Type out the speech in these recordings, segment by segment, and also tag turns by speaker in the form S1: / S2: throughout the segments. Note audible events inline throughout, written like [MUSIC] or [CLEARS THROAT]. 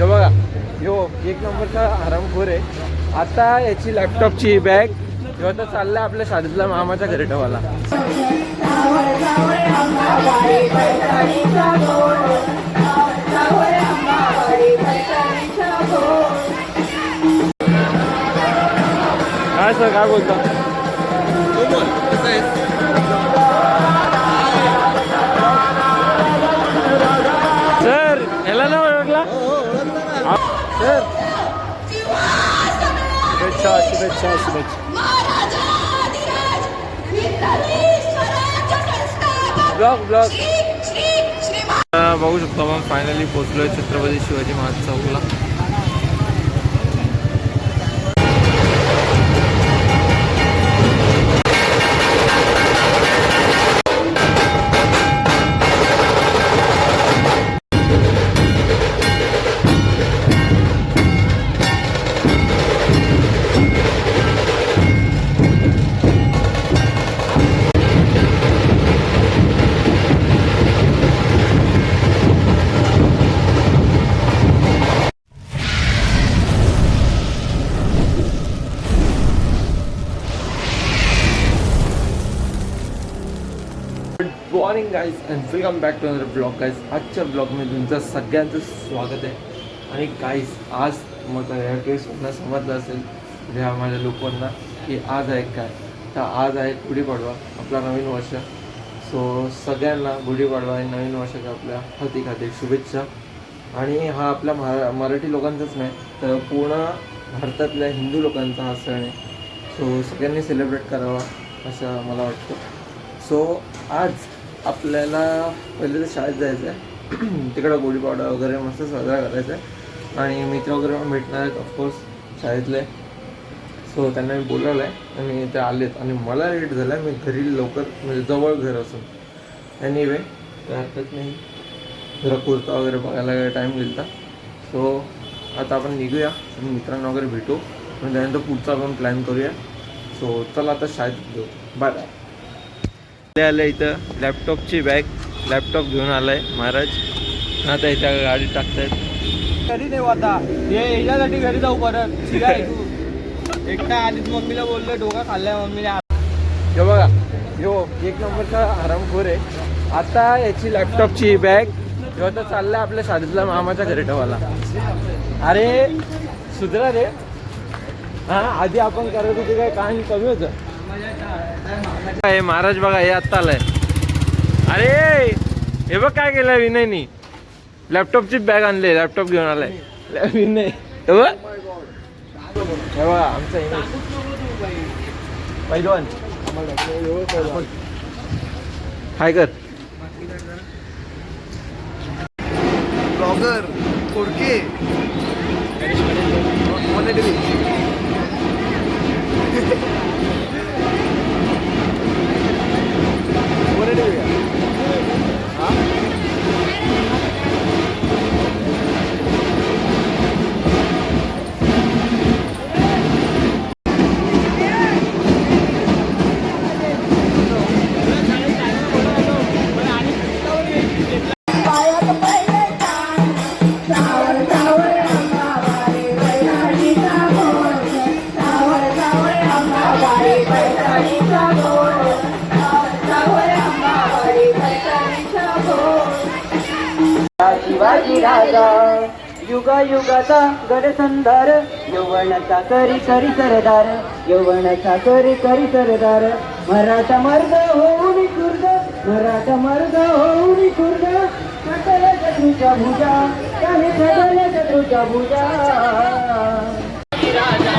S1: हे बघा यो एक नंबरचा आरामखोर आहे. आता याची लॅपटॉपची बॅग ह्यो आता चालला आपल्या शाळेतल्या मामाच्या घरी ठेवायला. काय सर काय बोलता? सर याला ना ओळखला? सर शुभेच्छा शुभेच्छा शुभेच्छा. ब्लॉग ब्लॉग बघू शकतो आपण फायनली पोचलोय Chhatrapati Shivaji Maharaj चौकला. Good morning guys and welcome back to another vlog guys आजच्या ब्लॉगमध्ये तुमचं सगळ्यांचं स्वागत आहे. आणि गाईज आज मग ह्या केस समजलं असेल ह्या माझ्या लोकांना की आज आहे काय. तर आज आहे गुढीपाडवा आपला नवीन वर्ष. सो सगळ्यांना गुढीपाडवा आणि नवीन वर्षाच्या आपल्या हाती खातील शुभेच्छा. आणि हा आपल्या महा मराठी लोकांचाच नाही तर पूर्ण भारतातल्या हिंदू लोकांचा हा सण आहे. सो सगळ्यांनी सेलिब्रेट करावा असं मला वाटतं. सो आज आपल्याला पहिले तर शाळेत जायचं आहे [CLEARS THROAT] तिकडं गुढीपाडवा वगैरे मस्त साजरा करायचा आहे आणि मित्र वगैरे पण भेटणार आहेत ऑफकोर्स शाळेतले. सो त्यांना मी बोलवलं आहे आणि ते आलेत. आणि मला लेट झाला आहे मी घरी लवकर म्हणजे जवळ घर असून. एनिवे काही हरकत नाही जरा कुर्ता वगैरे बघायला टाईम गेला सो आता आपण निघूया. मित्रांना वगैरे भेटू. आणि त्यानंतर पुढचा आपण प्लॅन करूया. सो चला आता शाळेत घेऊ बाय बाय आले आले इथं. लॅपटॉपची बॅग लॅपटॉप घेऊन आलाय महाराज. आता इथं गाडी टाकतायत.
S2: घरी देऊ आता. हे याच्यासाठी घरी जाऊ परत. [LAUGHS] एकटा आधीच मम्मीला बोललो डोका खाल्लाय मम्मीने
S1: हे बघा. यो एक नंबरचा हरामखोर आहे. आता याची लॅपटॉपची बॅग ह्यो आता चाललाय आपल्या शाळेतल्या मामाच्या घरी ठेवायला. अरे सुधरा रे. हा आधी आपण करत होतो काय? काम कमी होतं. काय महाराज बघा हे आत्ता आलाय. अरे हे बघ काय केलं विनयनी. लॅपटॉपची बॅग आणली लॅपटॉप घेऊन आलाय. विनय हे बघ. हे बघा आमचा पैलवान. हाय कर.
S2: ब्लॉगर कोडके
S3: शिवाजी राजा. युगा युगाचा गडसंधार यवनाचा करी करी सरदार यवनाचा करी करी सरदार. मराठा मर्द होऊन खुर्द मराठा मर्द होऊन खुर्द. कटल्या शत्रूच्या भुजा त्याने कटल्या शत्रूच्या भुजा.
S1: राजा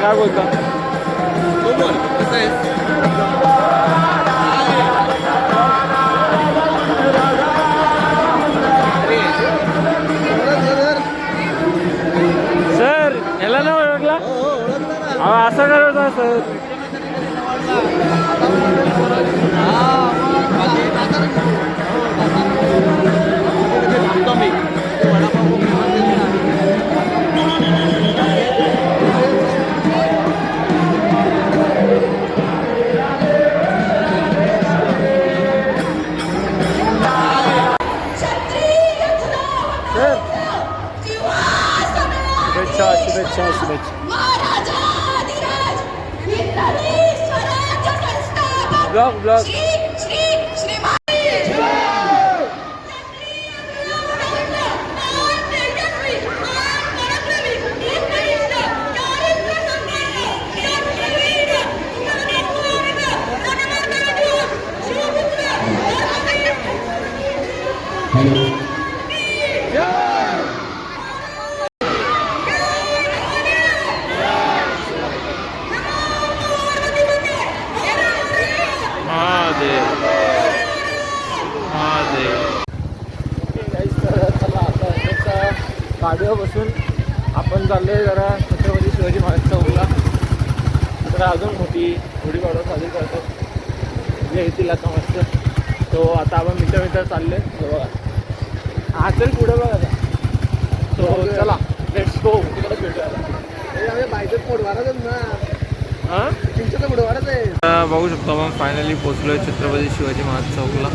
S1: काय सर काय बोलता
S2: कसं आहेस
S1: सर याला ना. ओळखला असं करत sir. Vlog vlog Mahadev Mahadev चला आता त्याच्या गाडीवर बसून आपण चाललोय जरा छत्रपती शिवाजी महाराज चौकला तर अजून मोठी गुढी पाडवा साजरी करतो. जे येतील आता मस्त. तो आता आपण मित्र मित्र चालले बघा. हा चल पुढे बघा आता. तो चला. लेट्स गो तिकडे भेटूया.
S2: बायचं पोट वाढतच ना.
S1: हां?
S2: तुमचं तर पुढे वाढत आहे
S1: बघू शकतो आपण फायनली पोहोचलोय छत्रपती शिवाजी महाराज चौकला.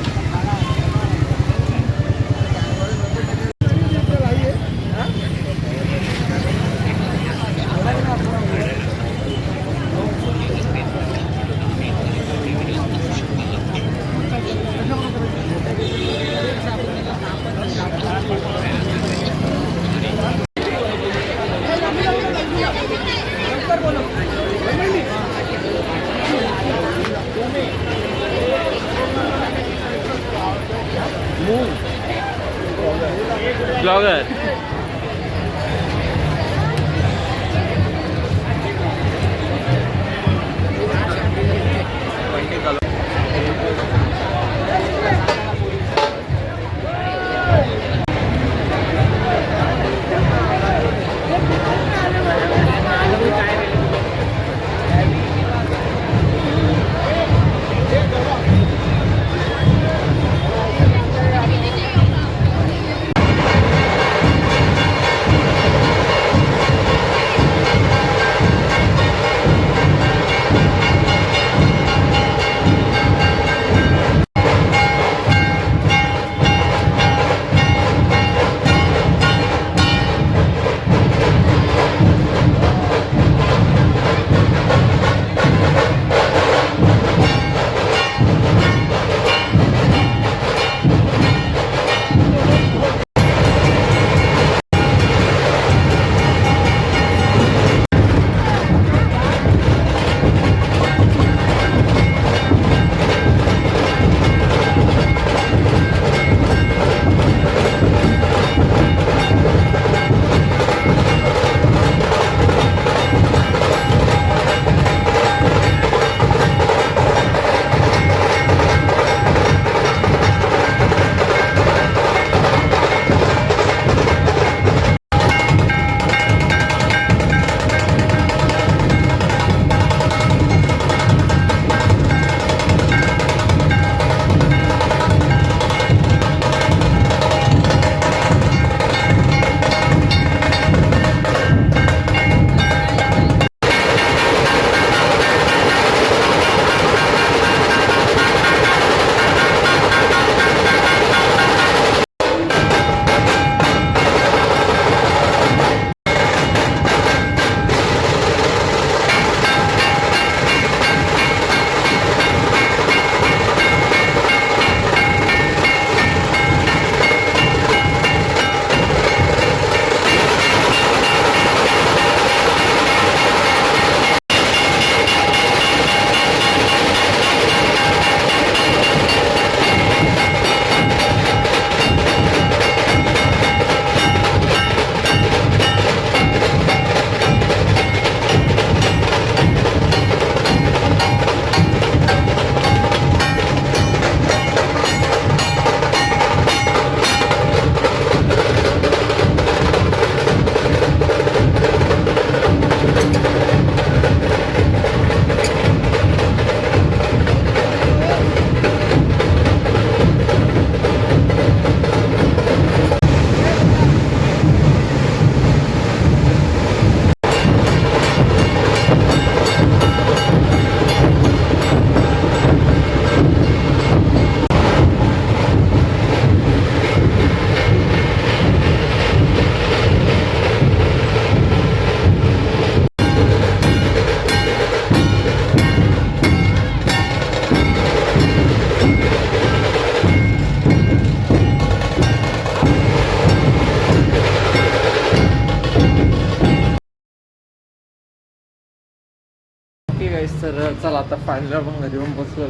S1: आता फायनल आपण घरी पण बसलो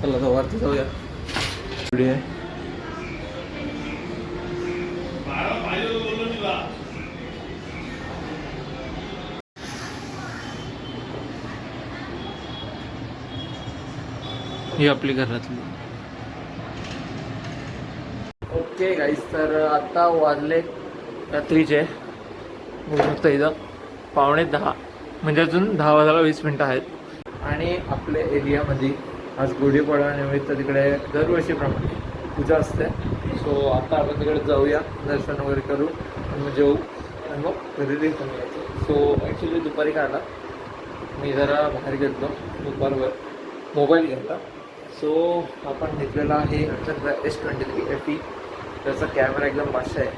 S1: चला तर वरती जाऊया. पुढे. ही आपली घरातली. ओके गाईस तर आता वाजले रात्रीचे. बघू शकता इथं. पावणे दहा. म्हणजे अजून दहा वाजायला वीस मिनटं आहेत. आणि आपल्या एरियामध्ये आज गुढीपाडव्यानिमित्त तिकडे दरवर्षीप्रमाणे पूजा असते. सो आता आपण तिकडे जाऊया दर्शन वगैरे करू आणि मग जेवू आणि मग घरी यायचं सो ॲक्च्युली दुपारी काढला मी जरा बाहेर गेलो दुपारवर. मोबाईल घेतला. सो आपण घेतलेला आहे नंतर S twenty three F E त्याचा कॅमेरा एकदम मस्त आहे.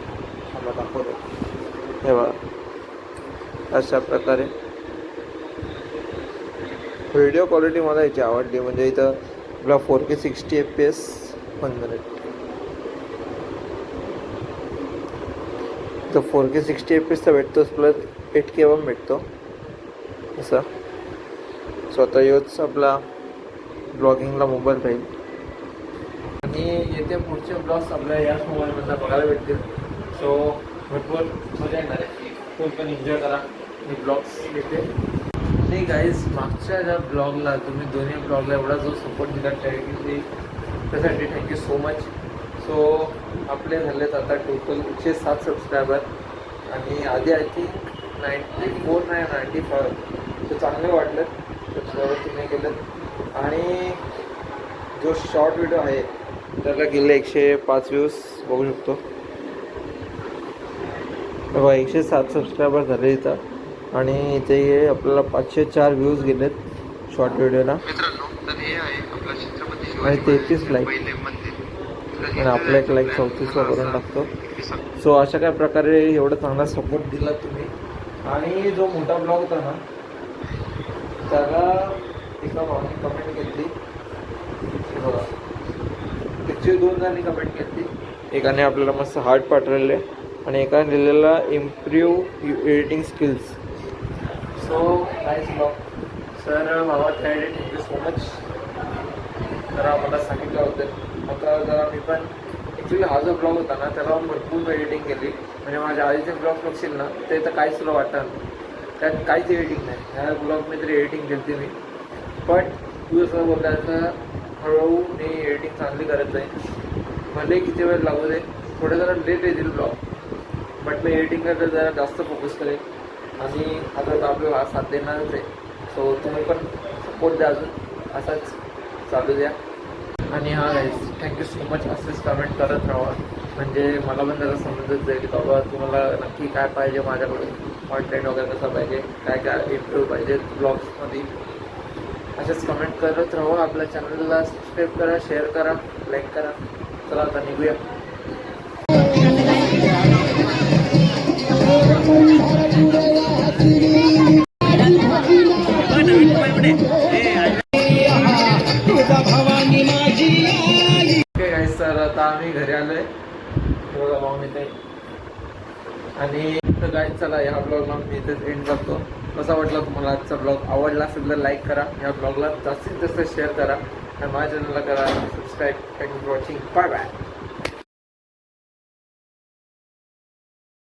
S1: आम्हाला दाखवतो. तेव्हा अशा प्रकारे. व्हिडिओ क्वालिटी मला याची आवडली. म्हणजे इथं आपला four K sixty F P S one minute तर four K sixty F P एसचा भेटतोच. प्लस एट के वन भेटतो. असं. स्वतः योच आपला ब्लॉगिंगला मोबाईल राहील. आणि येथे पुढचे ब्लॉग्स आपल्या याच मोबाईलमधला बघायला भेटतील. सो भरपूर मजा येणार आहे. खूप पण एन्जॉय करा. मी ब्लॉग्स येते. नाही गाईज मागच्या ज्या ब्लॉगला तुम्ही दोन्ही ब्लॉगला एवढा जो सपोर्ट दिला त्यासाठी त्यासाठी थँक्यू सो मच सो आपले झालेत आता टोटल एकशे सात सबस्क्रायबर आणि आधी आय थिंक नाईन्टी फोर नाही नाईन्टी फाईव्ह ते चांगले वाटलं सबस्क्रायबर तुम्ही केलं आणि जो शॉर्ट व्हिडिओ आहे त्याला गेले एकशे पाच व्ह्यूज बघू शकतो. बघा एकशे सात सबस्क्रायबर झाले इथं. आणि इथे हे आपल्याला पाचशे चार व्ह्यूज गेलेत शॉर्ट व्हिडिओला आणि तेहतीस लाईक आणि आपला एक लाईक चौतीसला करून टाकतो. सो अशा काय प्रकारे एवढा चांगला सपोर्ट दिला तुम्ही. आणि जो मोठा ब्लॉग होता ना त्याला एका भावाने कमेंट केली. बघा. त्याची दोन जणांनी कमेंट केली. एकाने आपल्याला मस्त हार्ट पाठवलेले आणि एकाने लिहिलेला improve editing skills so nice vlog sir भावा त्यासाठी थँक्यू सो मच जरा मला सांगितलं होतं. आता जरा मी पण ॲक्च्युली हा जो ब्लॉग होता ना त्याला भरपूर एडिटिंग केली. म्हणजे माझ्या आधीचे ब्लॉग बघशील ना ते तर काहीच तुला वाटणार नाही. त्यात काहीच एडिटिंग नाही. ह्या ब्लॉगमध्ये तरी एडिटिंग केली मी. पण तू जसं बोललायचं हळूहळू मी एडिटिंग चांगली करत आहे भले किती वेळ लागू दे थोडं जरा लेट येतील ब्लॉग बट मी एडिटिंग करता जरा जास्त फोकस करेन. आणि आता तर आपल्याला हा साथ देणारच आहे. सो तुम्ही पण सपोर्ट द्या अजून. असाच चालू द्या. आणि हा guys thank you so much असेच कमेंट करत राहा. म्हणजे मला पण जरा समजत जाईल की बाबा तुम्हाला नक्की काय पाहिजे माझ्याकडून. कॉन्टेंट वगैरे कसं पाहिजे? काय काय इम्प्रूव्ह पाहिजे? ब्लॉग्समध्ये असेच कमेंट करत राहा. आपल्या चॅनलला सबस्क्राईब करा शेअर करा लाईक करा. चला आता निघूया. आम्ही घरी आलोय. बघा भाऊ इथे आणि तर गाईज चला या ब्लॉगला मी इथेच एंड करतो. कसा वाटला तुम्हाला आजचा ब्लॉग आवडला असेल तर लाईक करा. या ब्लॉगला जास्तीत जास्त शेअर करा. आणि माझ्या चॅनलला करा subscribe thank you for watching bye bye